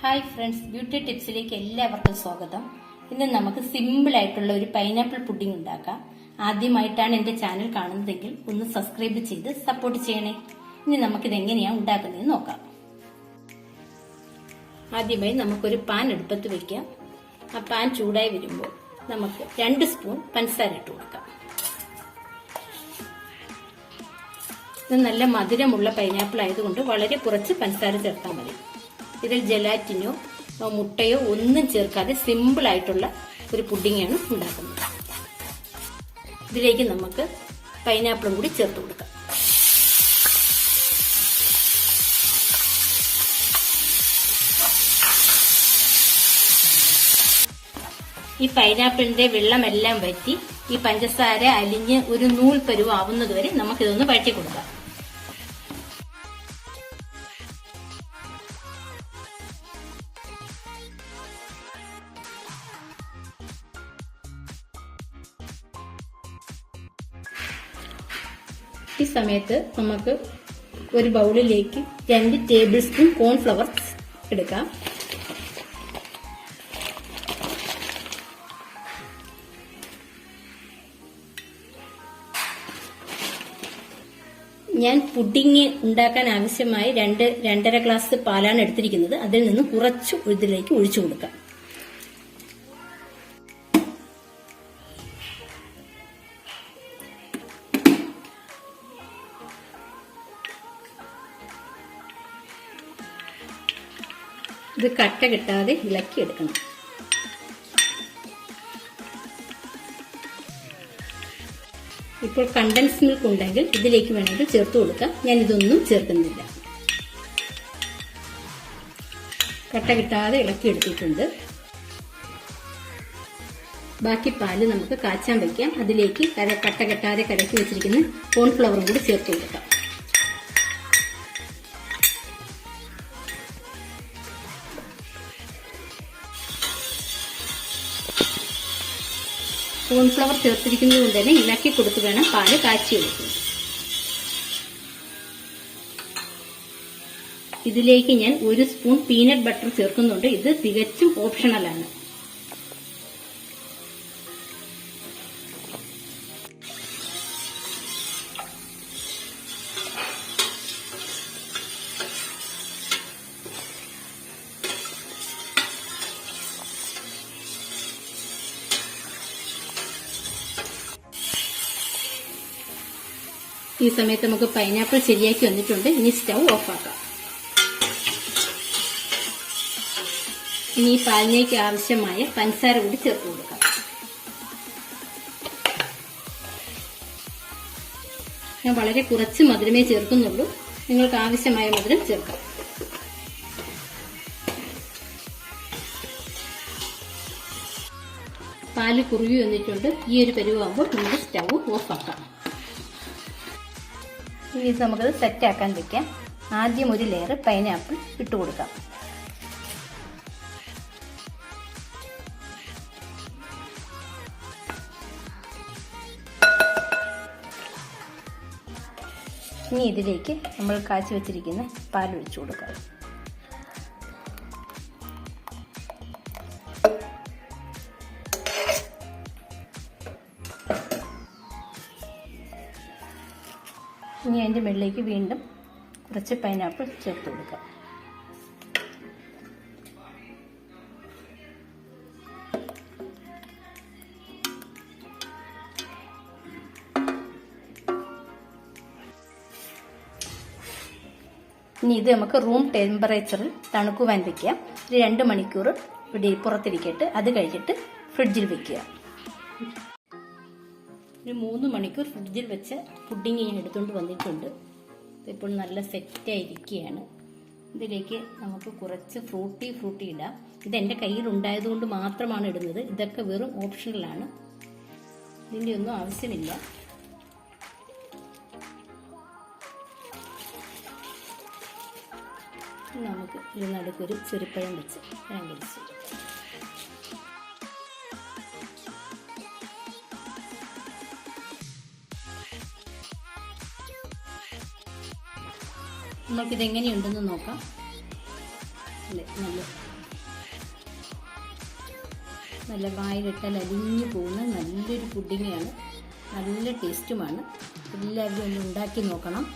Hi friends beauty ടിപ്സിലേക്ക് എല്ലാവർക്കും സ്വാഗതം. ഇന്ന് നമുക്ക് സിമ്പിൾ ആയിട്ടുള്ള ഒരു പൈനാപ്പിൾ പുഡിംഗ് ഉണ്ടാക്കാം. ആദ്യമായിട്ടാണ് എന്റെ ചാനൽ കാണുന്നതെങ്കിൽ ഒന്ന് സബ്സ്ക്രൈബ് ചെയ്ത് സപ്പോർട്ട് ചെയ്യണേ. ഇനി നമുക്കിത് എങ്ങനെയാണ് ഉണ്ടാക്കുന്നതെന്ന് നോക്കാം. ആദ്യമായി നമുക്കൊരു പാൻ എടുപ്പത്ത് വെക്കാം. ആ പാൻ ചൂടായി വരുമ്പോൾ നമുക്ക് രണ്ട് സ്പൂൺ പഞ്ചസാര ഇട്ട് കൊടുക്കാം. ഇത് നല്ല മധുരമുള്ള പൈനാപ്പിൾ ആയതുകൊണ്ട് വളരെ കുറച്ച് പഞ്ചസാര ചേർത്താൽ മതി. ഇതിൽ ജലാറ്റിനോ മുട്ടയോ ഒന്നും ചേർക്കാതെ സിമ്പിൾ ആയിട്ടുള്ള ഒരു പുഡിങ്ങാണ് ഉണ്ടാക്കുന്നത്. ഇതിലേക്ക് നമുക്ക് പൈനാപ്പിളും കൂടി ചേർത്ത് കൊടുക്കാം. ഈ പൈനാപ്പിളിന്റെ വെള്ളമെല്ലാം വറ്റി ഈ പഞ്ചസാര അലിഞ്ഞ് ഒരു നൂൽ പരുവാവുന്നതുവരെ നമുക്കിതൊന്ന് വഴറ്റി കൊടുക്കാം. ഈ സമയത്ത് നമുക്ക് ഒരു ബൗളിലേക്ക് രണ്ട് ടേബിൾ സ്പൂൺ കോൺഫ്ലവർ എടുക്കാം. ഞാൻ പുഡിങ് ഉണ്ടാക്കാൻ ആവശ്യമായി രണ്ട് രണ്ടര ഗ്ലാസ് പാലാണ് എടുത്തിരിക്കുന്നത്. അതിൽ നിന്ന് കുറച്ച് ഇതിലേക്ക് ഒഴിച്ചു കൊടുക്കാം. ഇത് കട്ട കിട്ടാതെ ഇളക്കി എടുക്കണം. ഇപ്പോൾ കണ്ടൻസ് മിൽക്ക് ഉണ്ടെങ്കിൽ ഇതിലേക്ക് വേണമെങ്കിൽ ചേർത്ത് കൊടുക്കാം. ഞാൻ ഇതൊന്നും ചേർക്കുന്നില്ല. കട്ട കിട്ടാതെ ഇളക്കി എടുത്തിട്ടുണ്ട്. ബാക്കി പാൽ നമുക്ക് കാച്ചാൻ വയ്ക്കാം അതിലേക്ക് കട്ട കെട്ടാതെ കലക്കി വെച്ചിരിക്കുന്ന കോൺഫ്ലവറും കൂടി ചേർത്ത് കൊടുക്കാം. കോൺഫ്ലവർ ചേർത്തിരിക്കുന്നത് കൊണ്ട് തന്നെ ഇളക്കി കൊടുത്ത് വേണം പാൽ കാച്ചിയെടുക്കുന്നത് ഇതിലേക്ക് ഞാൻ ഒരു സ്പൂൺ പീനട്ട് ബട്ടർ ചേർക്കുന്നുണ്ട്. ഇത് തികച്ചും ഓപ്ഷണലാണ് ഈ സമയത്ത് നമുക്ക് പൈനാപ്പിൾ ശരിയാക്കി വന്നിട്ടുണ്ട്. ഇനി സ്റ്റൗ ഓഫാക്കാം. ഇനി ഈ പാലിനേക്ക് ആവശ്യമായ പഞ്ചസാര കൂടി ചേർത്ത് കൊടുക്കാം. ഞാൻ വളരെ കുറച്ച് മധുരമേ ചേർക്കുന്നുള്ളൂ. നിങ്ങൾക്ക് ആവശ്യമായ മധുരം ചേർക്കാം. പാൽ കുറുകി വന്നിട്ടുണ്ട്. ഈ ഒരു പരുവാകുമ്പോൾ നമുക്ക് സ്റ്റൗ ഓഫാക്കാം. ഇനി ഇത് സെറ്റ് ആക്കാൻ വെക്കാം. ആദ്യം ഒരു ലെയർ പൈനാപ്പിൾ ഇട്ട് കൊടുക്കാം. ഇനി ഇതിലേക്ക് നമ്മൾ കാച്ചി വെച്ചിരിക്കുന്ന പാൽ ഒഴിച്ചു കൊടുക്കാം. ഇനി അതിന്റെ മുകളിലേക്ക് വീണ്ടും കുറച്ച് പൈനാപ്പിൾ ചേർത്ത് കൊടുക്കാം ഇനി ഇത് നമുക്ക് റൂം ടെമ്പറേച്ചറിൽ തണുക്കുവാൻ വെക്കാം. ഒരു രണ്ട് മണിക്കൂർ ഇവിടെ പുറത്തിരിക്കട്ട് അത് കഴിഞ്ഞിട്ട് ഫ്രിഡ്ജിൽ വെക്കുക. ഒരു മൂന്ന് മണിക്കൂർ ഫ്രിഡ്ജിൽ വെച്ച പുഡിങ് ഞാൻ എടുത്തുകൊണ്ട് വന്നിട്ടുണ്ട്. ഇപ്പോൾ നല്ല സെറ്റായിരിക്കുകയാണ് ഇതിലേക്ക് നമുക്ക് കുറച്ച് ഫ്രൂട്ടി ഫ്രൂട്ടി ഇടാം. ഇത് എന്റെ കയ്യിൽ ഉണ്ടായതുകൊണ്ട് മാത്രമാണ് ഇടുന്നത്. ഇതൊക്കെ വെറും ഓപ്ഷണലാണ് ഇതിന്റെ ഒന്നും ആവശ്യമില്ല. നമുക്ക് ഇതിനടുക്കൊരു ചെറുപ്പഴം വെച്ച് അലങ്കരിച്ചു. നമുക്കിത് എങ്ങനെയുണ്ടെന്ന് നോക്കാം. അല്ലേ? നല്ല നല്ല വായിലിട്ടാൽ അലിഞ്ഞു പോകുന്ന നല്ലൊരു പുഡിങ്ങാണ്. നല്ല ടേസ്റ്റുമാണ്. എല്ലാവരും ഒന്ന് ഉണ്ടാക്കി നോക്കണം.